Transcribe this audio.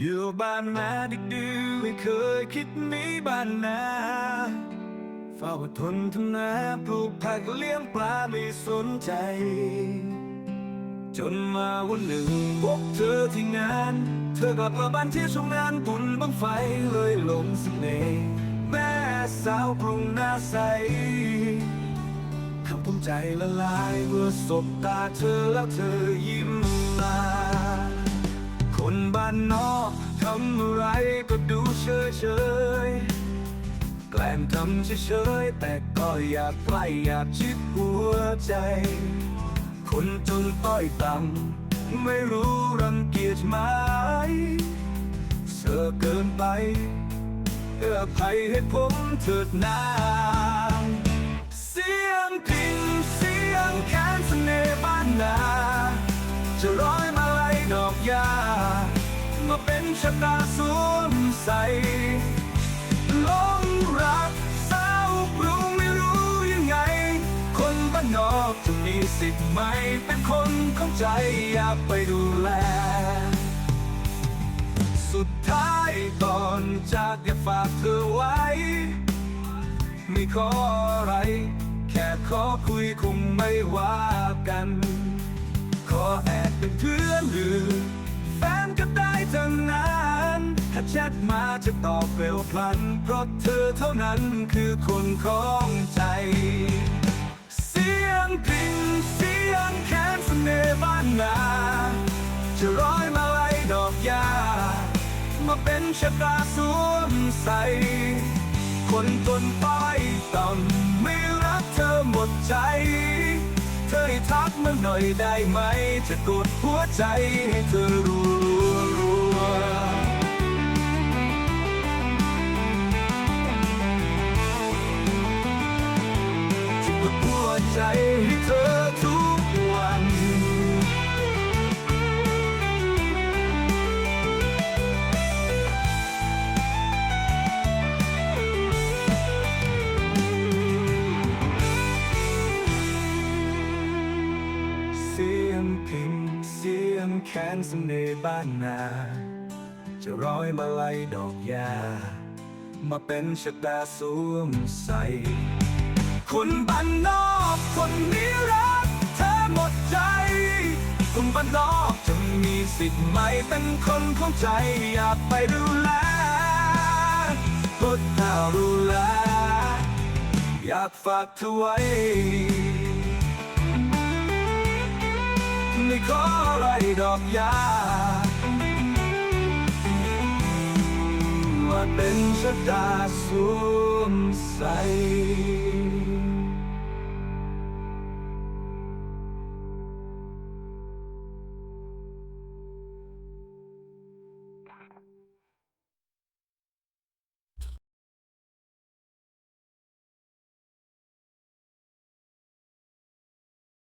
อยู่บ้านนาดึกดื่นไม่เคยคิดหนีบ้านนาเฝ้าทนทำนาปลูกผักเลี้ยงปลาไม่สนใจ จนมาวันหนึ่งพบเธอที่งาน เธอกลับมาบ้านที่ช่วงงานบุญบังไฟเลยหลงเสน่ห์แม่สาวกรุงหน้าใสคำภูมิใจละลายเมื่อสบตาเธอแล้วเธอยิ้มมา คนบ้านนอกทำอะไรก็ดูเฉยเฉยแกล้งทำเฉยเฉยแต่ก็อยากใกล้อยากชิดหัวใจ คนจนต้อยต่ำไม่รู้รังเกียจไหมเสอเกินไปเอื้อภัยให้ผมเถิดนาเสียงพินเสียงแค้นเสน่ห์บ้านนาจะร้อยมาลัยดอกยา มาเป็นชะตาสวมใส่หลงรักสาวกรุงไม่รู้ยังไง คนบ้านนอกจะมีสิทธิ์ไหม เป็นคนของใจอยากไปดูแล สุดท้ายก่อนจากอยากฝากเธอไว้ ไม่ขออะไร แค่ขอคุยคงไม่ว่ากัน ขอแอบเป็นเพื่อนหรือแฟนก็ได้ทั้งนั้นถ้า แชทมาจะตอบเร็วพลัน เพราะเธอเท่านั้นคือคนของใจ เสียงกริ่งเสียงแคนเสน่ห์บ้านนาจะร้อยมาลัยดอกยามาเป็นชะตาสวมใส คนตนป้ายต่ำไม่รักเธอหมดใจ เธอให้ทักมาหน่อยได้ไหม จะกดหัวใจให้เธอรัวรัว ใจให้เธอทุกวัน เสียงพิงเสียงแค้นเสน่ห์บ้านนา จะร้อยมาลัยดอกยา มาเป็นชะตาสวมใส่ คนบ้านนอกคนนี้รักเธอหมดใจคนบ้านนอกจะมีสิทธิ์ไหมเป็นคนของใจอยากไปดูแลพุทธาดูแลอยากฝากเธอไว้ไม่ขออะไรดอกยาว่าเป็นชะตาสวมใส่